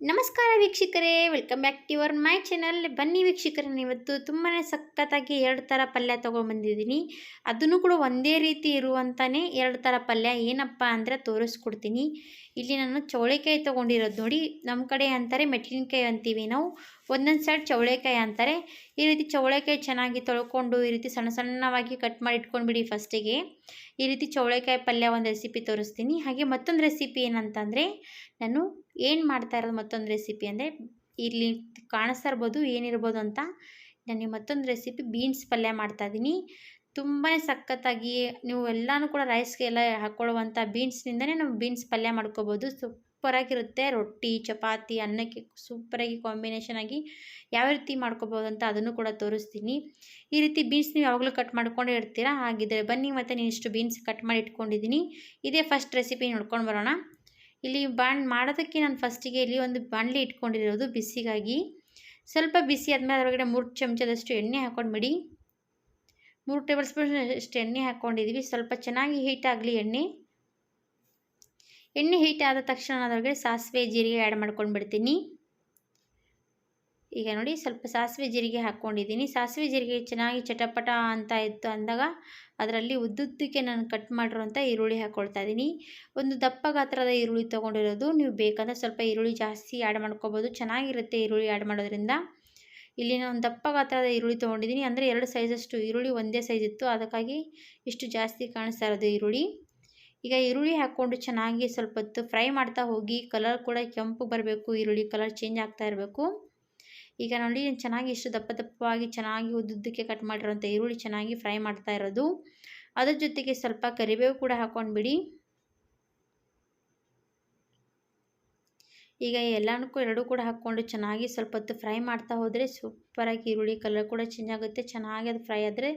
ನಮಸ್ಕಾರ ವೀಕ್ಷಕರೇ, welcome back to your my channel. ಬನ್ನಿ ವೀಕ್ಷಕರೇ ಇವತ್ತು ತುಂಬಾ ಸಖತ್ತಾಗಿ ಎರಡು ಥರ ಪಲ್ಯ ತೊಗೊಂಡ್ಬಂದಿದ್ದೀನಿ ಅದನ್ನು ಕೂಡ ಒಂದೇ ರೀತಿ ಇರುವಂತಾನೆ ಎರಡು ಥರ ಪಲ್ಯ. ಏನಪ್ಪ ಅಂದರೆ ತೋರಿಸ್ಕೊಡ್ತೀನಿ. ಇಲ್ಲಿ ನಾನು ಚೌಳೆಕಾಯಿ ತೊಗೊಂಡಿರೋದು ನೋಡಿ. ನಮ್ಮ ಕಡೆ ಅಂತಾರೆ ಮೆಣಸಿನ್ಕಾಯಿ ಅಂತೀವಿ ನಾವು. ಒಂದೊಂದು ಸೈಡ್ ಚೌಳೆಕಾಯಿ ಅಂತಾರೆ. ಈ ರೀತಿ ಚೌಳೆಕಾಯಿ ಚೆನ್ನಾಗಿ ತೊಳ್ಕೊಂಡು ಈ ರೀತಿ ಸಣ್ಣ ಸಣ್ಣವಾಗಿ ಕಟ್ ಮಾಡಿ ಇಟ್ಕೊಂಡ್ಬಿಡಿ ಫಸ್ಟಿಗೆ ಈ ರೀತಿ ಚೌಳೆಕಾಯಿ ಪಲ್ಯ ಒಂದು ರೆಸಿಪಿ ತೋರಿಸ್ತೀನಿ. ಹಾಗೆ ಮತ್ತೊಂದು ರೆಸಿಪಿ ಏನಂತಂದರೆ ನಾನು ಏನು ಮಾಡ್ತಾ ಇರೋದು ಮತ್ತೊಂದು ರೆಸಿಪಿ ಅಂದರೆ ಇಲ್ಲಿ ಕಾಣಿಸ್ತಾ ಇರ್ಬೋದು, ಏನಿರ್ಬೋದು ಅಂತ. ನಾನು ಮತ್ತೊಂದು ರೆಸಿಪಿ ಬೀನ್ಸ್ ಪಲ್ಯ ಮಾಡ್ತಾಯಿದ್ದೀನಿ ತುಂಬಾ ಸಖತ್ತಾಗಿ ನೀವು ಎಲ್ಲಾನು ಕೂಡ ರೈಸ್ಗೆ ಎಲ್ಲ ಹಾಕ್ಕೊಳ್ಳುವಂಥ ಬೀನ್ಸ್ನಿಂದನೇ ನಾವು ಬೀನ್ಸ್ ಪಲ್ಯ ಮಾಡ್ಕೋಬೋದು. ಸೂಪರಾಗಿರುತ್ತೆ ರೊಟ್ಟಿ, ಚಪಾತಿ, ಅನ್ನಕ್ಕೆ ಸೂಪರಾಗಿ ಕಾಂಬಿನೇಷನ್ ಆಗಿ ಯಾವ ರೀತಿ ಮಾಡ್ಕೋಬೋದು ಅಂತ ಅದನ್ನು ಕೂಡ ತೋರಿಸ್ತೀನಿ. ಈ ರೀತಿ ಬೀನ್ಸ್ ನೀವು ಯಾವಾಗಲೂ ಕಟ್ ಮಾಡ್ಕೊಂಡು ಇರ್ತೀರಾ? ಹಾಗಿದ್ರೆ ಬನ್ನಿ ಮತ್ತು ನೀನು ಇಷ್ಟು ಬೀನ್ಸ್ ಕಟ್ ಮಾಡಿ ಇಟ್ಕೊಂಡಿದ್ದೀನಿ ಇದೇ ಫಸ್ಟ್ ರೆಸಿಪಿ ನೋಡ್ಕೊಂಡು ಬರೋಣ. ಇಲ್ಲಿ ಬಾಣ್ ಮಾಡೋದಕ್ಕೆ ನಾನು ಫಸ್ಟಿಗೆ ಇಲ್ಲಿ ಒಂದು ಬಾಣಲಿ ಇಟ್ಕೊಂಡಿರೋದು ಬಿಸಿಗಾಗಿ. ಸ್ವಲ್ಪ ಬಿಸಿ ಆದಮೇಲೆ ಅದರೊಳಗಡೆ ಮೂರು ಚಮಚದಷ್ಟು ಎಣ್ಣೆ ಹಾಕೊಂಡ್ಬಿಡಿ. ಮೂರು ಟೇಬಲ್ ಸ್ಪೂನ್ ಅಷ್ಟು ಎಣ್ಣೆ ಹಾಕ್ಕೊಂಡಿದ್ದೀವಿ ಸ್ವಲ್ಪ ಚೆನ್ನಾಗಿ ಹೀಟ್ ಆಗಲಿ ಎಣ್ಣೆ. ಎಣ್ಣೆ ಹೀಟ್ ಆದ ತಕ್ಷಣ ಅದರೊಳಗೆ ಸಾಸಿವೆ, ಜೀರಿಗೆ ಆ್ಯಡ್ ಮಾಡ್ಕೊಂಡು ಬಿಡ್ತೀನಿ ಈಗ ನೋಡಿ ಸ್ವಲ್ಪ ಸಾಸಿವೆ, ಜೀರಿಗೆ ಹಾಕ್ಕೊಂಡಿದ್ದೀನಿ ಸಾಸಿವೆ, ಜೀರಿಗೆ ಚೆನ್ನಾಗಿ ಚಟಪಟ ಅಂತ ಇತ್ತು ಅಂದಾಗ ಅದರಲ್ಲಿ ಉದ್ದುದ್ದಕ್ಕೆ ನಾನು ಕಟ್ ಮಾಡಿರೋಂಥ ಈರುಳ್ಳಿ ಹಾಕ್ಕೊಳ್ತಾ ಇದ್ದೀನಿ ಒಂದು ದಪ್ಪ ಗಾತ್ರದ ಈರುಳ್ಳಿ ತೊಗೊಂಡಿರೋದು. ನೀವು ಬೇಕಂದ್ರೆ ಸ್ವಲ್ಪ ಈರುಳ್ಳಿ ಜಾಸ್ತಿ ಆ್ಯಡ್ ಮಾಡ್ಕೋಬೋದು. ಚೆನ್ನಾಗಿರುತ್ತೆ ಈರುಳ್ಳಿ ಆ್ಯಡ್ ಮಾಡೋದ್ರಿಂದ. ಇಲ್ಲಿ ನಾನು ದಪ್ಪ ಗಾತ್ರದ ಈರುಳ್ಳಿ ತೊಗೊಂಡಿದ್ದೀನಿ. ಅಂದರೆ ಎರಡು ಸೈಜಷ್ಟು ಈರುಳ್ಳಿ ಒಂದೇ ಸೈಜ್ ಇತ್ತು. ಅದಕ್ಕಾಗಿ ಇಷ್ಟು ಜಾಸ್ತಿ ಕಾಣಿಸ್ತಾ ಇರೋದು ಈರುಳ್ಳಿ. ಈಗ ಈರುಳ್ಳಿ ಹಾಕ್ಕೊಂಡು ಚೆನ್ನಾಗಿ ಸ್ವಲ್ಪ ಹೊತ್ತು ಫ್ರೈ ಮಾಡ್ತಾ ಹೋಗಿ ಕಲರ್ ಕೂಡ ಕೆಂಪು ಬರಬೇಕು, ಈರುಳ್ಳಿ ಕಲರ್ ಚೇಂಜ್ ಆಗ್ತಾ ಇರಬೇಕು. ಈಗ ನೋಡಿ, ಚೆನ್ನಾಗಿ ಇಷ್ಟು ದಪ್ಪ ದಪ್ಪವಾಗಿ ಚೆನ್ನಾಗಿ ಉದ್ದುದ್ದಕ್ಕೆ ಕಟ್ ಮಾಡಿರೋಂಥ ಈರುಳ್ಳಿ ಚೆನ್ನಾಗಿ ಫ್ರೈ ಮಾಡ್ತಾ ಇರೋದು. ಅದ್ರ ಜೊತೆಗೆ ಸ್ವಲ್ಪ ಕರಿಬೇವು ಕೂಡ ಹಾಕ್ಕೊಂಡ್ಬಿಡಿ. ಈಗ ಎಲ್ಲನಕ್ಕೂ ಎರಡೂ ಕೂಡ ಹಾಕ್ಕೊಂಡು ಚೆನ್ನಾಗಿ ಸ್ವಲ್ಪ ಹೊತ್ತು ಫ್ರೈ ಮಾಡ್ತಾ ಹೋದರೆ ಸೂಪರಾಗಿ ಈರುಳ್ಳಿ ಕಲರ್ ಕೂಡ ಚೇಂಜ್ ಆಗುತ್ತೆ. ಚೆನ್ನಾಗಿ ಅದು ಫ್ರೈ ಆದರೆ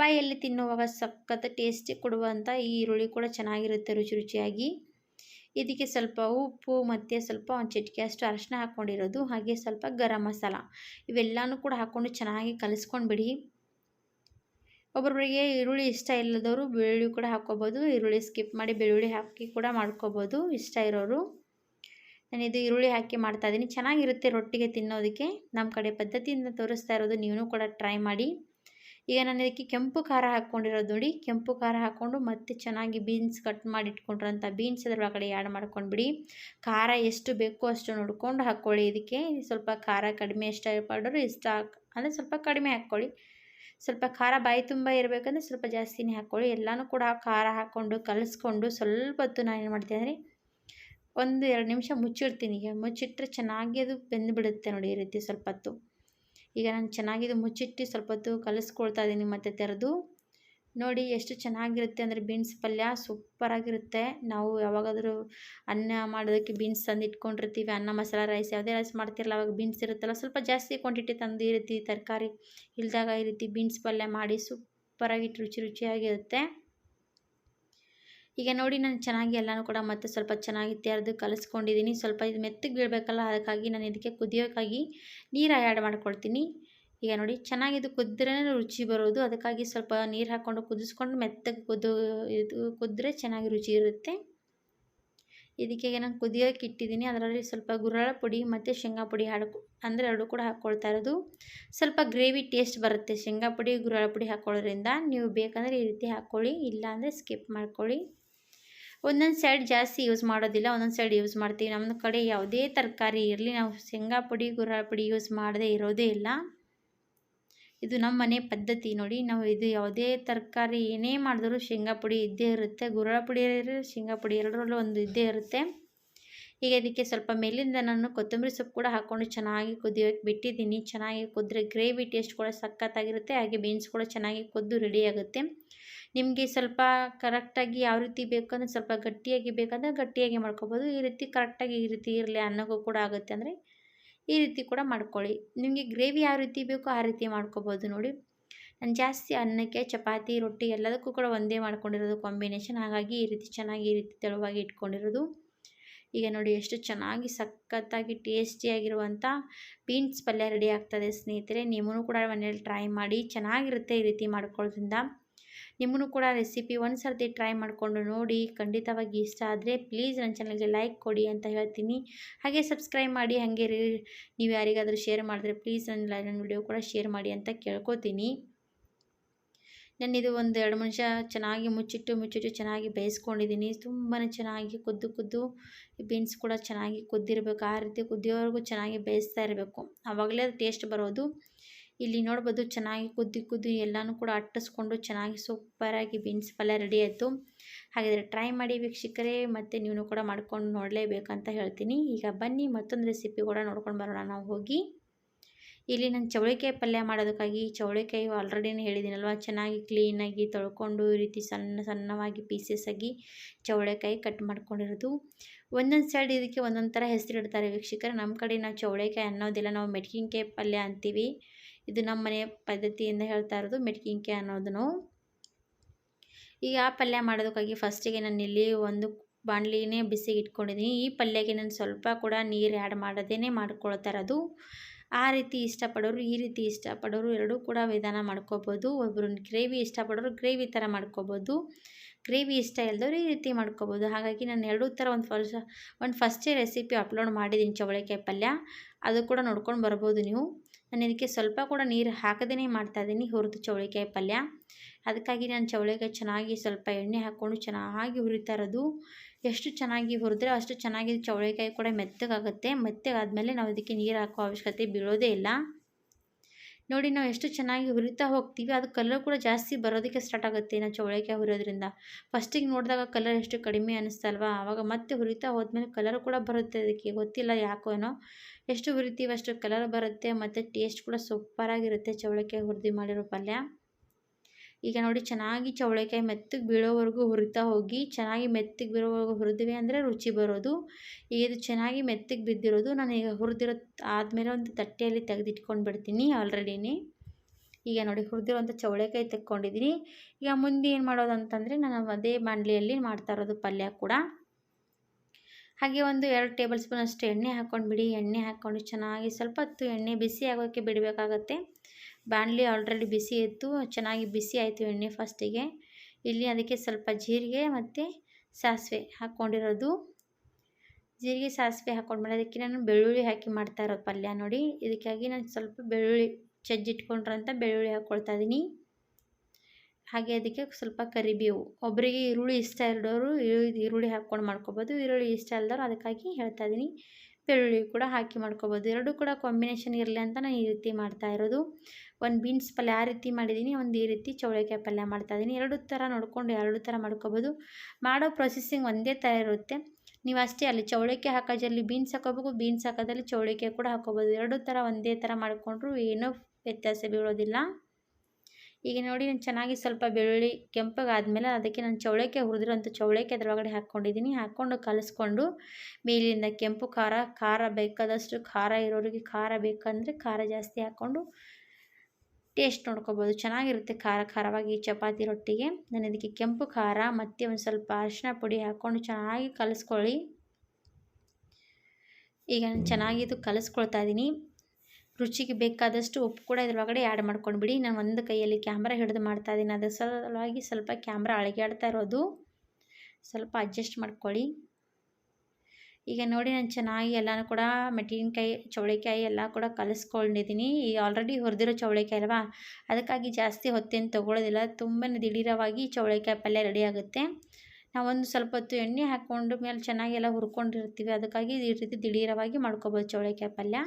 ಬಾಯಲ್ಲಿ ತಿನ್ನುವಾಗ ಸಖತ್ತು ಟೇಸ್ಟಿ ಕೊಡುವಂಥ ಈ ಈರುಳ್ಳಿ ಕೂಡ ಚೆನ್ನಾಗಿರುತ್ತೆ ರುಚಿ ರುಚಿಯಾಗಿ. ಇದಕ್ಕೆ ಸ್ವಲ್ಪ ಉಪ್ಪು ಮತ್ತು ಸ್ವಲ್ಪ ಒಂದು ಚಿಟಿಕೆ ಅಷ್ಟು ಅರಶಿನ ಹಾಕ್ಕೊಂಡಿರೋದು. ಹಾಗೆ ಸ್ವಲ್ಪ ಗರಂ ಮಸಾಲ ಇವೆಲ್ಲನೂ ಕೂಡ ಹಾಕ್ಕೊಂಡು ಚೆನ್ನಾಗಿ ಕಲಿಸ್ಕೊಂಡ್ಬಿಡಿ ಒಬ್ಬೊಬ್ಬರಿಗೆ ಈರುಳ್ಳಿ ಇಷ್ಟ ಇಲ್ಲದವರು ಬೆಳ್ಳುಳ್ಳಿ ಕೂಡ ಹಾಕ್ಕೋಬೋದು. ಈರುಳ್ಳಿ ಸ್ಕಿಪ್ ಮಾಡಿ ಬೆಳ್ಳುಳ್ಳಿ ಹಾಕಿ ಕೂಡ ಮಾಡ್ಕೋಬೋದು ಇಷ್ಟ ಇರೋರು. ನಾನು ಇದು ಈರುಳ್ಳಿ ಹಾಕಿ ಮಾಡ್ತಾ ಇದ್ದೀನಿ. ಚೆನ್ನಾಗಿರುತ್ತೆ ರೊಟ್ಟಿಗೆ ತಿನ್ನೋದಕ್ಕೆ. ನಮ್ಮ ಕಡೆ ಪದ್ಧತಿಯಿಂದ ತೋರಿಸ್ತಾ ಇರೋದು ನೀವು ಕೂಡ ಟ್ರೈ ಮಾಡಿ. ಈಗ ನಾನು ಇದಕ್ಕೆ ಕೆಂಪು ಖಾರ ಹಾಕ್ಕೊಂಡಿರೋದು ನೋಡಿ. ಕೆಂಪು ಖಾರ ಹಾಕ್ಕೊಂಡು ಮತ್ತೆ ಚೆನ್ನಾಗಿ ಬೀನ್ಸ್ ಕಟ್ ಮಾಡಿ ಇಟ್ಕೊಂಡಿರೋಂಥ ಬೀನ್ಸ್ ಅದರೊಳಗಡೆ ಒಳಗಡೆ ಆ್ಯಡ್ ಮಾಡ್ಕೊಂಡ್ಬಿಡಿ. ಖಾರ ಎಷ್ಟು ಬೇಕೋ ಅಷ್ಟು ನೋಡ್ಕೊಂಡು ಹಾಕ್ಕೊಳ್ಳಿ ಇದಕ್ಕೆ. ಸ್ವಲ್ಪ ಖಾರ ಕಡಿಮೆ ಇಷ್ಟಪಡೋರು ಇಷ್ಟ ಅಂದರೆ ಸ್ವಲ್ಪ ಕಡಿಮೆ ಹಾಕ್ಕೊಳ್ಳಿ. ಸ್ವಲ್ಪ ಖಾರ ಬಾಯಿ ತುಂಬ ಇರಬೇಕಂದ್ರೆ ಸ್ವಲ್ಪ ಜಾಸ್ತಿನೇ ಹಾಕ್ಕೊಳ್ಳಿ. ಎಲ್ಲನೂ ಕೂಡ ಖಾರ ಹಾಕ್ಕೊಂಡು ಕಲಿಸ್ಕೊಂಡು ಸ್ವಲ್ಪ ಹೊತ್ತು ನಾನು ಏನು ಮಾಡ್ತೀನಿ ಅಂದರೆ ಒಂದು ಎರಡು ನಿಮಿಷ ಮುಚ್ಚಿಡ್ತೀನಿ. ಈಗ ಮುಚ್ಚಿಟ್ಟರೆ ಚೆನ್ನಾಗಿ ಅದು ಬೆಂದುಬಿಡುತ್ತೆ ನೋಡಿ ಈ ರೀತಿ ಸ್ವಲ್ಪ ಹೊತ್ತು. ಈಗ ನಾನು ಚೆನ್ನಾಗಿದು ಮುಚ್ಚಿಟ್ಟು ಸ್ವಲ್ಪ ಹೊತ್ತು ಕಲಿಸ್ಕೊಳ್ತಾ ಇದ್ದೀನಿ ಮತ್ತೆ ತೆರೆದು. ನೋಡಿ ಎಷ್ಟು ಚೆನ್ನಾಗಿರುತ್ತೆ ಅಂದರೆ ಬೀನ್ಸ್ ಪಲ್ಯ ಸೂಪರಾಗಿರುತ್ತೆ. ನಾವು ಯಾವಾಗಾದರೂ ಅನ್ನ ಮಾಡೋದಕ್ಕೆ ಬೀನ್ಸ್ ತಂದು ಇಟ್ಕೊಂಡಿರ್ತೀವಿ ಅನ್ನ, ಮಸಾಲ, ರೈಸ್ ಯಾವುದೇ ರೈಸ್ ಮಾಡ್ತಿರಲ್ಲ, ಅವಾಗ ಬೀನ್ಸ್ ಇರುತ್ತಲ್ಲ, ಸ್ವಲ್ಪ ಜಾಸ್ತಿ ಕ್ವಾಂಟಿಟಿ ತಂದು ಈ ರೀತಿ ತರಕಾರಿ ಇಲ್ದಾಗ ಈ ರೀತಿ ಬೀನ್ಸ್ ಪಲ್ಯ ಮಾಡಿ ಸೂಪರಾಗಿ ರುಚಿ ರುಚಿಯಾಗಿರುತ್ತೆ. ಈಗ ನೋಡಿ ನಾನು ಚೆನ್ನಾಗಿ ಎಲ್ಲನೂ ಕೂಡ ಮತ್ತೆ ಸ್ವಲ್ಪ ಚೆನ್ನಾಗಿ ತೆರೆದು ಕಲಿಸ್ಕೊಂಡಿದ್ದೀನಿ. ಸ್ವಲ್ಪ ಇದು ಮೆತ್ತಗೆ ಬೀಳಬೇಕಲ್ಲ, ಅದಕ್ಕಾಗಿ ನಾನು ಇದಕ್ಕೆ ಕುದಿಯೋಕ್ಕಾಗಿ ನೀರು ಆ್ಯಡ್ ಮಾಡ್ಕೊಳ್ತೀನಿ ಈಗ ನೋಡಿ ಚೆನ್ನಾಗಿ ಇದು ಕುದ್ರೆ ರುಚಿ ಬರೋದು. ಅದಕ್ಕಾಗಿ ಸ್ವಲ್ಪ ನೀರು ಹಾಕ್ಕೊಂಡು ಕುದಿಸ್ಕೊಂಡು ಮೆತ್ತಗೆ ಕುದು, ಇದು ಕುದ್ರೆ ಚೆನ್ನಾಗಿ ರುಚಿ ಇರುತ್ತೆ. ಇದಕ್ಕೆ ನಾನು ಕುದಿಯೋಕೆ ಇಟ್ಟಿದ್ದೀನಿ. ಅದರಲ್ಲಿ ಸ್ವಲ್ಪ ಗುರಳ ಪುಡಿ ಮತ್ತು ಶೇಂಗಾ ಪುಡಿ ಹಾಡ್ಕೊ ಅಂದರೆ ಎರಡು ಕೂಡ ಹಾಕ್ಕೊಳ್ತಾ ಇರೋದು. ಸ್ವಲ್ಪ ಗ್ರೇವಿ ಟೇಸ್ಟ್ ಬರುತ್ತೆ. ಶೇಂಗಾ ಪುಡಿ, ಗುರಳ ಪುಡಿ ಹಾಕ್ಕೊಳ್ಳೋದ್ರಿಂದ ನೀವು ಬೇಕಂದರೆ ಈ ರೀತಿ ಹಾಕ್ಕೊಳ್ಳಿ, ಇಲ್ಲಾಂದರೆ ಸ್ಕಿಪ್ ಮಾಡ್ಕೊಳ್ಳಿ. ಒಂದೊಂದು ಸೈಡ್ ಜಾಸ್ತಿ ಯೂಸ್ ಮಾಡೋದಿಲ್ಲ, ಒಂದೊಂದು ಸೈಡ್ ಯೂಸ್ ಮಾಡ್ತೀವಿ. ನಮ್ಮ ಕಡೆ ಯಾವುದೇ ತರಕಾರಿ ಇರಲಿ, ನಾವು ಶೇಂಗಾ ಪುಡಿ ಗುರಾಳ ಪುಡಿ ಯೂಸ್ ಮಾಡದೇ ಇರೋದೇ ಇಲ್ಲ. ಇದು ನಮ್ಮ ಮನೆ ಪದ್ಧತಿ ನೋಡಿ. ನಾವು ಇದು ಯಾವುದೇ ತರಕಾರಿ ಏನೇ ಮಾಡಿದ್ರು ಶೇಂಗಾ ಪುಡಿ ಇದ್ದೇ ಇರುತ್ತೆ. ಗುರಳ ಪುಡಿ ಶೇಂಗಾ ಪುಡಿ ಎರಡರಲ್ಲೂ ಒಂದು ಇದ್ದೇ ಇರುತ್ತೆ. ಈಗ ಇದಕ್ಕೆ ಸ್ವಲ್ಪ ಮೇಲಿಂದ ನಾನು ಕೊತ್ತಂಬರಿ ಸೊಪ್ಪು ಕೂಡ ಹಾಕ್ಕೊಂಡು ಚೆನ್ನಾಗಿ ಕುದಿಯೋಕ್ಕೆ ಬಿಟ್ಟಿದ್ದೀನಿ. ಚೆನ್ನಾಗಿ ಕುದ್ರೆ ಗ್ರೇವಿ ಟೇಸ್ಟ್ ಕೂಡ ಸಖತ್ತಾಗಿರುತ್ತೆ. ಹಾಗೆ ಬೀನ್ಸ್ ಕೂಡ ಚೆನ್ನಾಗಿ ಕುದ್ದು ರೆಡಿ ಆಗುತ್ತೆ. ನಿಮಗೆ ಸ್ವಲ್ಪ ಕರೆಕ್ಟಾಗಿ ಯಾವ ರೀತಿ ಬೇಕಂದ್ರೆ ಸ್ವಲ್ಪ ಗಟ್ಟಿಯಾಗಿ ಬೇಕಂದರೆ ಗಟ್ಟಿಯಾಗಿ ಮಾಡ್ಕೊಬೋದು. ಈ ರೀತಿ ಕರೆಕ್ಟಾಗಿ ಈ ರೀತಿ ಇರಲಿ ಅನ್ನಕ್ಕೂ ಕೂಡ ಆಗುತ್ತೆ ಅಂದರೆ ಈ ರೀತಿ ಕೂಡ ಮಾಡ್ಕೊಳ್ಳಿ. ನಿಮಗೆ ಗ್ರೇವಿ ಯಾವ ರೀತಿ ಬೇಕೋ ಆ ರೀತಿ ಮಾಡ್ಕೊಬೋದು ನೋಡಿ. ನಾನು ಜಾಸ್ತಿ ಅನ್ನಕ್ಕೆ, ಚಪಾತಿ, ರೊಟ್ಟಿ ಎಲ್ಲದಕ್ಕೂ ಕೂಡ ಒಂದೇ ಮಾಡ್ಕೊಂಡಿರೋದು ಕಾಂಬಿನೇಷನ್. ಹಾಗಾಗಿ ಈ ರೀತಿ ಚೆನ್ನಾಗಿ ಈ ರೀತಿ ತೆಳುವಾಗಿ ಇಟ್ಕೊಂಡಿರೋದು. ಈಗ ನೋಡಿ ಎಷ್ಟು ಚೆನ್ನಾಗಿ ಸಖತ್ತಾಗಿ ಟೇಸ್ಟಿಯಾಗಿರುವಂಥ ಬೀನ್ಸ್ ಪಲ್ಯ ರೆಡಿ ಆಗ್ತದೆ ಸ್ನೇಹಿತರೆ. ನೀವು ಕೂಡ ಮನೇಲಿ ಟ್ರೈ ಮಾಡಿ ಚೆನ್ನಾಗಿರುತ್ತೆ ಈ ರೀತಿ ಮಾಡ್ಕೊಳ್ಳೋದ್ರಿಂದ. ನಿಮಗೂ ಕೂಡ ರೆಸಿಪಿ ಒಂದು ಸರ್ತಿ ಟ್ರೈ ಮಾಡಿಕೊಂಡು ನೋಡಿ, ಖಂಡಿತವಾಗಿ ಇಷ್ಟ ಆದರೆ ಪ್ಲೀಸ್ ನನ್ನ ಚಾನಲ್ಗೆ ಲೈಕ್ ಕೊಡಿ ಅಂತ ಹೇಳ್ತೀನಿ. ಹಾಗೆ ಸಬ್ಸ್ಕ್ರೈಬ್ ಮಾಡಿ, ಹಾಗೆ ನೀವು ಯಾರಿಗಾದರೂ ಶೇರ್ ಮಾಡಿದ್ರೆ ಪ್ಲೀಸ್ ನನ್ನ ನನ್ನ ವಿಡಿಯೋ ಕೂಡ ಶೇರ್ ಮಾಡಿ ಅಂತ ಕೇಳ್ಕೊತೀನಿ. ನಾನಿದು ಒಂದು ಎರಡು ನಿಮಿಷ ಚೆನ್ನಾಗಿ ಮುಚ್ಚಿಟ್ಟು ಮುಚ್ಚಿಟ್ಟು ಚೆನ್ನಾಗಿ ಬೇಯಿಸ್ಕೊಂಡಿದ್ದೀನಿ ತುಂಬಾ ಚೆನ್ನಾಗಿ ಕುದ್ದು ಕುದ್ದು ಬೀನ್ಸ್ ಕೂಡ ಚೆನ್ನಾಗಿ ಕುದ್ದಿರಬೇಕು. ಆ ರೀತಿ ಕುದ್ದಿಯೋವರೆಗೂ ಚೆನ್ನಾಗಿ ಬೇಯಿಸ್ತಾ ಇರಬೇಕು. ಆವಾಗಲೇ ಟೇಸ್ಟ್ ಬರೋದು. ಇಲ್ಲಿ ನೋಡ್ಬೋದು ಚೆನ್ನಾಗಿ ಕುದ್ದಿ ಕುದ್ದಿ ಎಲ್ಲನೂ ಕೂಡ ಅಟ್ಟಿಸ್ಕೊಂಡು ಚೆನ್ನಾಗಿ ಸೂಪರಾಗಿ ಬೀನ್ಸ್ ಪಲ್ಯ ರೆಡಿ ಆಯಿತು. ಹಾಗಾದರೆ ಟ್ರೈ ಮಾಡಿ ವೀಕ್ಷಕರೇ, ಮತ್ತು ನೀವು ಕೂಡ ಮಾಡ್ಕೊಂಡು ನೋಡಲೇಬೇಕಂತ ಹೇಳ್ತೀನಿ. ಈಗ ಬನ್ನಿ, ಮತ್ತೊಂದು ರೆಸಿಪಿ ಕೂಡ ನೋಡ್ಕೊಂಡು ಬರೋಣ. ನಾವು ಹೋಗಿ, ಇಲ್ಲಿ ನಾನು ಚೌಳಿಕಾಯಿ ಪಲ್ಯ ಮಾಡೋದಕ್ಕಾಗಿ ಚೌಳಿಕಾಯಿ ಆಲ್ರೆಡಿ ಹೇಳಿದ್ದೀನಲ್ವ? ಚೆನ್ನಾಗಿ ಕ್ಲೀನಾಗಿ ತೊಳ್ಕೊಂಡು ಈ ರೀತಿ ಸಣ್ಣ ಸಣ್ಣವಾಗಿ ಪೀಸಸ್ ಆಗಿ ಚವಳಿಕಾಯಿ ಕಟ್ ಮಾಡ್ಕೊಂಡಿರೋದು. ಒಂದೊಂದು ಸೈಡ್ ಇದಕ್ಕೆ ಒಂದೊಂದು ಥರ ಹೆಸರಿಡ್ತಾರೆ ವೀಕ್ಷಕರು. ನಮ್ಮ ಕಡೆ ನಾವು ಚವಳಿಕಾಯಿ ಅನ್ನೋದಿಲ್ಲ. ನಾವು ಮೆಟ್ಕಿನ್ಕಾಯಿ ಪಲ್ಯ ಅಂತೀವಿ. ಇದು ನಮ್ಮ ಮನೆ ಪದ್ಧತಿಯಿಂದ ಹೇಳ್ತಾ ಇರೋದು ಮೆಟ್ಕಿನ್ಕಾಯಿ ಅನ್ನೋದನ್ನು. ಈಗ ಆ ಪಲ್ಯ ಮಾಡೋದಕ್ಕಾಗಿ ಫಸ್ಟಿಗೆ ನಾನು ಇಲ್ಲಿ ಒಂದು ಬಾಣಲಿನೇ ಬಿಸಿಗೆ ಇಟ್ಕೊಂಡಿದ್ದೀನಿ ಈ ಪಲ್ಯಕ್ಕೆ ನಾನು ಸ್ವಲ್ಪ ಕೂಡ ನೀರು ಆ್ಯಡ್ ಮಾಡೋದೇ ಮಾಡ್ಕೊಳ್ತಾ ಇರೋದು. ಆ ರೀತಿ ಇಷ್ಟಪಡೋರು ಈ ರೀತಿ ಇಷ್ಟಪಡೋರು ಎರಡೂ ಕೂಡ ವಿಧಾನ ಮಾಡ್ಕೋಬೋದು. ಒಬ್ಬರು ಗ್ರೇವಿ ಇಷ್ಟಪಡೋರು ಗ್ರೇವಿ ಥರ ಮಾಡ್ಕೋಬೋದು. ಗ್ರೇವಿ ಇಷ್ಟ ಇಲ್ಲದವ್ರು ಈ ರೀತಿ ಮಾಡ್ಕೋಬೋದು. ಹಾಗಾಗಿ ನಾನು ಎರಡೂ ಥರ ಒಂದು ಫಸ್ಟ್ ಒಂದು ಫಸ್ಟೇ ರೆಸಿಪಿ ಅಪ್ಲೋಡ್ ಮಾಡಿದ್ದೀನಿ ಚವಳಿಕಾಯಿ ಪಲ್ಯ. ಅದು ಕೂಡ ನೋಡ್ಕೊಂಡು ಬರ್ಬೋದು ನೀವು. ನಾನು ಇದಕ್ಕೆ ಸ್ವಲ್ಪ ಕೂಡ ನೀರು ಹಾಕದೇ ಮಾಡ್ತಾಯಿದ್ದೀನಿ ಹುರಿದು ಚವಳಿಕಾಯಿ ಪಲ್ಯ. ಅದಕ್ಕಾಗಿ ನಾನು ಚವಳಿಕಾಯಿ ಚೆನ್ನಾಗಿ ಸ್ವಲ್ಪ ಎಣ್ಣೆ ಹಾಕ್ಕೊಂಡು ಚೆನ್ನಾಗಿ ಹುರಿತಾ ಇರೋದು. ಎಷ್ಟು ಚೆನ್ನಾಗಿ ಹುರಿದ್ರೆ ಅಷ್ಟು ಚೆನ್ನಾಗಿ ಚವಳಿಕಾಯಿ ಕೂಡ ಮೆತ್ತಗಾಗುತ್ತೆ. ಮೆತ್ತಗಾದ್ಮೇಲೆ ನಾವು ಇದಕ್ಕೆ ನೀರು ಹಾಕೋ ಅವಶ್ಯಕತೆ ಬೀಳೋದೇ ಇಲ್ಲ. ನೋಡಿ ನಾವು ಎಷ್ಟು ಚೆನ್ನಾಗಿ ಹುರಿತಾ ಹೋಗ್ತೀವಿ, ಅದು ಕಲರ್ ಕೂಡ ಜಾಸ್ತಿ ಬರೋದಕ್ಕೆ ಸ್ಟಾರ್ಟ್ ಆಗುತ್ತೆ ನಾವು ಚೌಳಿಕಾಯಿ ಹುರಿಯೋದ್ರಿಂದ. ಫಸ್ಟಿಗೆ ನೋಡಿದಾಗ ಕಲರ್ ಎಷ್ಟು ಕಡಿಮೆ ಅನಿಸ್ತಲ್ವಾ, ಆವಾಗ ಮತ್ತೆ ಹುರಿತಾ ಹೋದ್ಮೇಲೆ ಕಲರ್ ಕೂಡ ಬರುತ್ತೆ ಅದಕ್ಕೆ, ಗೊತ್ತಿಲ್ಲ ಯಾಕೋ ಏನೋ. ಎಷ್ಟು ಹುರಿತೀವಿ ಅಷ್ಟು ಕಲರ್ ಬರುತ್ತೆ, ಮತ್ತು ಟೇಸ್ಟ್ ಕೂಡ ಸೂಪರಾಗಿರುತ್ತೆ ಚೌಳಿಕಾಯಿ ಹುರಿದು ಮಾಡಿರೋ ಪಲ್ಯ. ಈಗ ನೋಡಿ ಚೆನ್ನಾಗಿ ಚೌಳಿಕಾಯಿ ಮೆತ್ತಗೆ ಬೀಳೋವರೆಗೂ ಹುರಿತಾ ಹೋಗಿ, ಚೆನ್ನಾಗಿ ಮೆತ್ತಗೆ ಬೀಳೋವರೆಗೂ ಹುರಿದ್ವಿ ಅಂದರೆ ರುಚಿ ಬರೋದು. ಈಗ ಇದು ಚೆನ್ನಾಗಿ ಮೆತ್ತಗೆ ಬಿದ್ದಿರೋದು. ನಾನು ಈಗ ಹುರಿದಿರೋ ಆದಮೇಲೆ ಒಂದು ತಟ್ಟೆಯಲ್ಲಿ ತೆಗೆದಿಟ್ಕೊಂಡು ಬಿಡ್ತೀನಿ ಆಲ್ರೆಡಿನೇ. ಈಗ ನೋಡಿ ಹುರಿದಿರೋಂಥ ಚವಳೆಕಾಯಿ ತೆಕ್ಕೊಂಡಿದ್ದೀನಿ ಈಗ ಮುಂದೆ ಏನು ಮಾಡೋದು ಅಂತಂದರೆ ನಾನು ಅದೇ ಬಾಣಲಿಯಲ್ಲಿ ಮಾಡ್ತಾ ಇರೋದು ಪಲ್ಯ ಕೂಡ. ಹಾಗೆ ಒಂದು ಎರಡು ಟೇಬಲ್ ಸ್ಪೂನಷ್ಟು ಎಣ್ಣೆ ಹಾಕ್ಕೊಂಡ್ಬಿಡಿ. ಎಣ್ಣೆ ಹಾಕ್ಕೊಂಡು ಚೆನ್ನಾಗಿ ಸ್ವಲ್ಪ ಹೊತ್ತು ಎಣ್ಣೆ ಬಿಸಿ ಆಗೋಕ್ಕೆ ಬಿಡಬೇಕಾಗತ್ತೆ. ಬಾಣಲಿ ಆಲ್ರೆಡಿ ಬಿಸಿ ಇತ್ತು, ಚೆನ್ನಾಗಿ ಬಿಸಿ ಆಯಿತು ಎಣ್ಣೆ ಫಸ್ಟಿಗೆ ಇಲ್ಲಿ ಅದಕ್ಕೆ ಸ್ವಲ್ಪ ಜೀರಿಗೆ ಮತ್ತು ಸಾಸಿವೆ ಹಾಕ್ಕೊಂಡಿರೋದು. ಜೀರಿಗೆ, ಸಾಸಿವೆ ಹಾಕ್ಕೊಂಡ್ಮೇಲೆ ಅದಕ್ಕೆ ನಾನು ಬೆಳ್ಳುಳ್ಳಿ ಹಾಕಿ ಮಾಡ್ತಾ ಇರೋದು ಪಲ್ಯ ನೋಡಿ. ಇದಕ್ಕಾಗಿ ನಾನು ಸ್ವಲ್ಪ ಬೆಳ್ಳುಳ್ಳಿ ಚಜ್ಜಿಟ್ಕೊಂಡ್ರಂತ ಬೆಳ್ಳುಳ್ಳಿ ಹಾಕ್ಕೊಳ್ತಾ ಇದ್ದೀನಿ ಹಾಗೆ ಅದಕ್ಕೆ ಸ್ವಲ್ಪ ಕರಿಬೇವು. ಒಬ್ಬರಿಗೆ ಈರುಳ್ಳಿ ಇಷ್ಟ ಇರೋರು ಈರುಳ್ಳಿ ಹಾಕ್ಕೊಂಡು ಮಾಡ್ಕೊಬೋದು. ಈರುಳ್ಳಿ ಇಷ್ಟ ಇಲ್ದವ್ರು ಅದಕ್ಕಾಗಿ ಹೇಳ್ತಾ ಇದ್ದೀನಿ ಬೆಳ್ಳುಳ್ಳಿ ಕೂಡ ಹಾಕಿ ಮಾಡ್ಕೊಬೋದು. ಎರಡೂ ಕೂಡ ಕಾಂಬಿನೇಷನ್ ಇರಲಿ ಅಂತ ನಾನು ಈ ರೀತಿ ಮಾಡ್ತಾ ಇರೋದು. ಒಂದು ಬೀನ್ಸ್ ಪಲ್ಯ ಆ ರೀತಿ ಮಾಡಿದ್ದೀನಿ ಒಂದು ಈ ರೀತಿ ಚೌಳಿಕಾಯಿ ಪಲ್ಯ ಮಾಡ್ತಾಯಿದ್ದೀನಿ ಎರಡು ಥರ ನೋಡಿಕೊಂಡು ಎರಡು ಥರ ಮಾಡ್ಕೊಬೋದು. ಮಾಡೋ ಪ್ರೊಸೆಸಿಂಗ್ ಒಂದೇ ಥರ ಇರುತ್ತೆ. ನೀವು ಅಷ್ಟೇ ಅಲ್ಲಿ ಚೌಳಿಕಾಯಿ ಹಾಕೋದ್ರಲ್ಲಿ ಬೀನ್ಸ್ ಹಾಕೋಬೇಕು ಬೀನ್ಸ್ ಹಾಕೋದ್ರಲ್ಲಿ ಚೌಳಿಕಾಯಿ ಕೂಡ ಹಾಕೋಬೋದು. ಎರಡು ಥರ ಒಂದೇ ಥರ ಮಾಡಿಕೊಂಡ್ರು ಏನೂ ವ್ಯತ್ಯಾಸ ಬೀಳೋದಿಲ್ಲ. ಈಗ ನೋಡಿ ನಾನು ಚೆನ್ನಾಗಿ ಸ್ವಲ್ಪ ಬೆಳ್ಳುಳ್ಳಿ ಕೆಂಪಗಾದ್ಮೇಲೆ ಅದಕ್ಕೆ ನಾನು ಚೌಳಿಕಾಯಿ ಹುರಿದಿರೋಂಥ ಚೌಳಿಕೆ ಅದರೊಳಗಡೆ ಹಾಕ್ಕೊಂಡಿದ್ದೀನಿ. ಹಾಕ್ಕೊಂಡು ಕಲಸ್ಕೊಂಡು ಮೇಲಿಂದ ಕೆಂಪು ಖಾರ ಖಾರ ಬೇಕಾದಷ್ಟು ಖಾರ ಇರೋರಿಗೆ ಖಾರ ಬೇಕಂದರೆ ಖಾರ ಜಾಸ್ತಿ ಹಾಕ್ಕೊಂಡು ಟೇಸ್ಟ್ ನೋಡ್ಕೋಬೋದು. ಚೆನ್ನಾಗಿರುತ್ತೆ ಖಾರ ಖಾರವಾಗಿ ಚಪಾತಿ ರೊಟ್ಟಿಗೆ. ನಾನು ಇದಕ್ಕೆ ಕೆಂಪು ಖಾರ ಮತ್ತು ಒಂದು ಸ್ವಲ್ಪ ಅರಿಶಿನ ಪುಡಿ ಹಾಕ್ಕೊಂಡು ಚೆನ್ನಾಗಿ ಕಲಿಸ್ಕೊಳ್ಳಿ. ಈಗ ನಾನು ಚೆನ್ನಾಗಿ ಇದು ಕಲಿಸ್ಕೊಳ್ತಾ ಇದ್ದೀನಿ. ರುಚಿಗೆ ಬೇಕಾದಷ್ಟು ಉಪ್ಪು ಕೂಡ ಇದ್ರೊಳಗಡೆ ಆ್ಯಡ್ ಮಾಡ್ಕೊಂಡ್ಬಿಡಿ. ನಾನು ಒಂದು ಕೈಯಲ್ಲಿ ಕ್ಯಾಮ್ರಾ ಹಿಡಿದು ಮಾಡ್ತಾ ಇದ್ದೀನಿ. ಅದ್ರ ಸಲುವಾಗಿ ಸ್ವಲ್ಪ ಕ್ಯಾಮ್ರಾ ಅಳಗ್ಯಾಡ್ತಾ ಇರೋದು. ಸ್ವಲ್ಪ ಅಡ್ಜಸ್ಟ್ ಮಾಡ್ಕೊಳ್ಳಿ. ಈಗ ನೋಡಿ ನಾನು ಚೆನ್ನಾಗಿ ಎಲ್ಲನೂ ಕೂಡ ಮೆಣಸಿನ್ಕಾಯಿ, ಚೌಳಿಕಾಯಿ ಎಲ್ಲ ಕೂಡ ಕಲಿಸ್ಕೊಂಡಿದ್ದೀನಿ. ಈ ಆಲ್ರೆಡಿ ಹುರಿದಿರೋ ಚೌಳಿಕಾಯಿ ಅಲ್ವಾ? ಅದಕ್ಕಾಗಿ ಜಾಸ್ತಿ ಹೊತ್ತೇನು ತೊಗೊಳ್ಳೋದಿಲ್ಲ ತುಂಬಾ ದಿಢೀರವಾಗಿ ಚೌಳಿಕಾಯಿ ಪಲ್ಯ ರೆಡಿ ಆಗುತ್ತೆ. ನಾವೊಂದು ಸ್ವಲ್ಪ ಹೊತ್ತು ಎಣ್ಣೆ ಹಾಕ್ಕೊಂಡು, ಮೇಲೆ ಚೆನ್ನಾಗಿ ಎಲ್ಲ ಹುರ್ಕೊಂಡಿರ್ತೀವಿ. ಅದಕ್ಕಾಗಿ ಈ ರೀತಿ ದಿಢೀರವಾಗಿ ಮಾಡ್ಕೊಬೋದು ಚೌಳಿಕಾಯಿ ಪಲ್ಯ.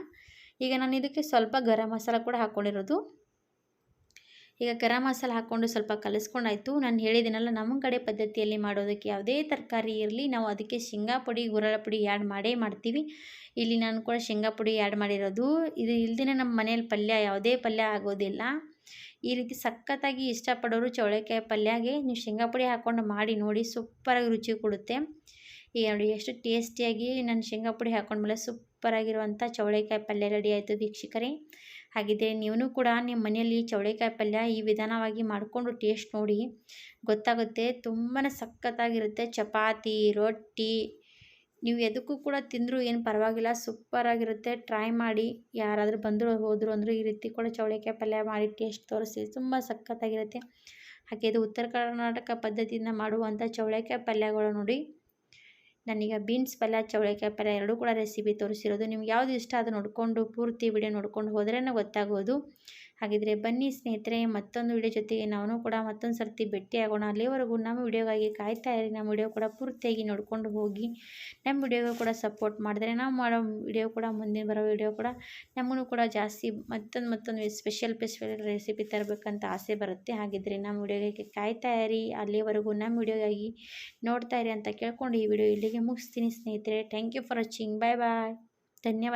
ಈಗ ನಾನು ಇದಕ್ಕೆ ಸ್ವಲ್ಪ ಗರಂ ಮಸಾಲ ಕೂಡ ಹಾಕ್ಕೊಂಡಿರೋದು. ಈಗ ಗರಂ ಮಸಾಲ ಹಾಕ್ಕೊಂಡು ಸ್ವಲ್ಪ ಕಲಿಸ್ಕೊಂಡಾಯ್ತು. ನಾನು ಹೇಳಿದ್ದೀನಲ್ಲ ನಮ್ಮ ಕಡೆ ಪದ್ಧತಿಯಲ್ಲಿ ಮಾಡೋದಕ್ಕೆ ಯಾವುದೇ ತರಕಾರಿ ಇರಲಿ, ನಾವು ಅದಕ್ಕೆ ಶೇಂಗಾ ಪುಡಿ ಗುರಳ ಪುಡಿ ಆ್ಯಡ್ ಮಾಡೇ ಮಾಡ್ತೀವಿ. ಇಲ್ಲಿ ನಾನು ಕೂಡ ಶೇಂಗಾ ಪುಡಿ ಆ್ಯಡ್ ಮಾಡಿರೋದು. ಇದು ಇಲ್ದೇ ನಮ್ಮ ಮನೇಲಿ ಪಲ್ಯ, ಯಾವುದೇ ಪಲ್ಯ ಆಗೋದಿಲ್ಲ. ಈ ರೀತಿ ಸಖತ್ತಾಗಿ ಇಷ್ಟಪಡೋರು ಚೌಳೆಕಾಯಿ ಪಲ್ಯಗೆ ನೀವು ಶೇಂಗಾ ಪುಡಿ ಹಾಕ್ಕೊಂಡು ಮಾಡಿ ನೋಡಿ, ಸೂಪರಾಗಿ ರುಚಿ ಕೊಡುತ್ತೆ. ಈಗ ನೋಡಿ ಎಷ್ಟು ಟೇಸ್ಟಿಯಾಗಿ ನಾನು ಶೇಂಗಾ ಪುಡಿ ಹಾಕೊಂಡ್ಮೇಲೆ ಸೂಪರಾಗಿರುವಂಥ ಚೌಳೆಕಾಯಿ ಪಲ್ಯ ರೆಡಿ ಆಯಿತು ವೀಕ್ಷಕರೇ. ಹಾಗಿದ್ದರೆ ನೀವು ಕೂಡ ನಿಮ್ಮ ಮನೆಯಲ್ಲಿ ಚೌಳೆಕಾಯಿ ಪಲ್ಯ ಈ ವಿಧಾನವಾಗಿ ಮಾಡಿಕೊಂಡು ಟೇಸ್ಟ್ ನೋಡಿ. ಗೊತ್ತಾಗುತ್ತೆ ತುಂಬಾ ಸಖತ್ತಾಗಿರುತ್ತೆ. ಚಪಾತಿ, ರೊಟ್ಟಿ, ನೀವು ಎದಕ್ಕೂ ಕೂಡ ತಿಂದರೂ ಏನು ಪರವಾಗಿಲ್ಲ. ಸೂಪರಾಗಿರುತ್ತೆ. ಟ್ರೈ ಮಾಡಿ. ಯಾರಾದರೂ ಬಂದರು ಹೋದರು ಅಂದರು ಈ ರೀತಿ ಕೂಡ ಚೌಳೆಕಾಯಿ ಪಲ್ಯ ಮಾಡಿ ಟೇಸ್ಟ್ ತೋರಿಸಿ. ತುಂಬ ಸಖತ್ತಾಗಿರುತ್ತೆ. ಹಾಗೆ ಇದು ಉತ್ತರ ಕರ್ನಾಟಕ ಪದ್ಧತಿಯಿಂದ ಮಾಡುವಂಥ ಚೌಳೆಕಾಯಿ ಪಲ್ಯಗಳು ನೋಡಿ. ನಾನೀಗ ಬೀನ್ಸ್, ಪಲ್ಯ ಚೌಳಿಕಾಯಿ ಪಲ್ಯ ಎರಡೂ ಕೂಡ ರೆಸಿಪಿ ತೋರಿಸಿರೋದು. ನಿಮ್ಗೆ ಯಾವುದು ಇಷ್ಟ ಅದು ನೋಡಿಕೊಂಡು ಪೂರ್ತಿ ವಿಡಿಯೋ ನೋಡ್ಕೊಂಡು ಹೋದ್ರೇ ಗೊತ್ತಾಗೋದು. ಹಾಗಿದ್ರೆ ಬನ್ನಿ ಸ್ನೇಹಿತರೆ, ಮತ್ತೊಂದು ವಿಡಿಯೋ ಜೊತೆಗೆ ನಾವು ಕೂಡ ಮತ್ತೊಂದು ಸರ್ತಿ ಭೇಟಿಯಾಗೋಣ. ಅಲ್ಲಿವರೆಗೂ ನಮ್ಮ ವಿಡಿಯೋಗಾಗಿ ಕಾಯ್ತಾ ಇರಿ. ನಮ್ಮ ವಿಡಿಯೋ ಕೂಡ ಪೂರ್ತಿಯಾಗಿ ನೋಡ್ಕೊಂಡು ಹೋಗಿ, ನಮ್ಮ ವಿಡಿಯೋಗೂ ಕೂಡ ಸಪೋರ್ಟ್ ಮಾಡಿದ್ರೆ ನಾವು ಮಾಡೋ ವಿಡಿಯೋ ಕೂಡ, ಮುಂದಿನ ಬರೋ ವಿಡಿಯೋ ಕೂಡ ನಮಗೂ ಕೂಡ ಜಾಸ್ತಿ ಮತ್ತೊಂದು ಮತ್ತೊಂದು ಸ್ಪೆಷಲ್ ಸ್ಪೆಷಲ್ ರೆಸಿಪಿ ತರಬೇಕಂತ ಆಸೆ ಬರುತ್ತೆ. ಹಾಗಿದ್ರೆ ನಮ್ಮ ವಿಡಿಯೋಗೆ ಕಾಯ್ತಾ ಇರಿ. ಅಲ್ಲಿವರೆಗೂ ನಮ್ಮ ವಿಡಿಯೋಗಾಗಿ ನೋಡ್ತಾ ಇರಿ ಅಂತ ಕೇಳ್ಕೊಂಡು ಈ ವಿಡಿಯೋ ಇಲ್ಲಿಗೆ ಮುಗಿಸ್ತೀನಿ ಸ್ನೇಹಿತರೆ. Thank you for watching bye bye ಧನ್ಯವಾದ.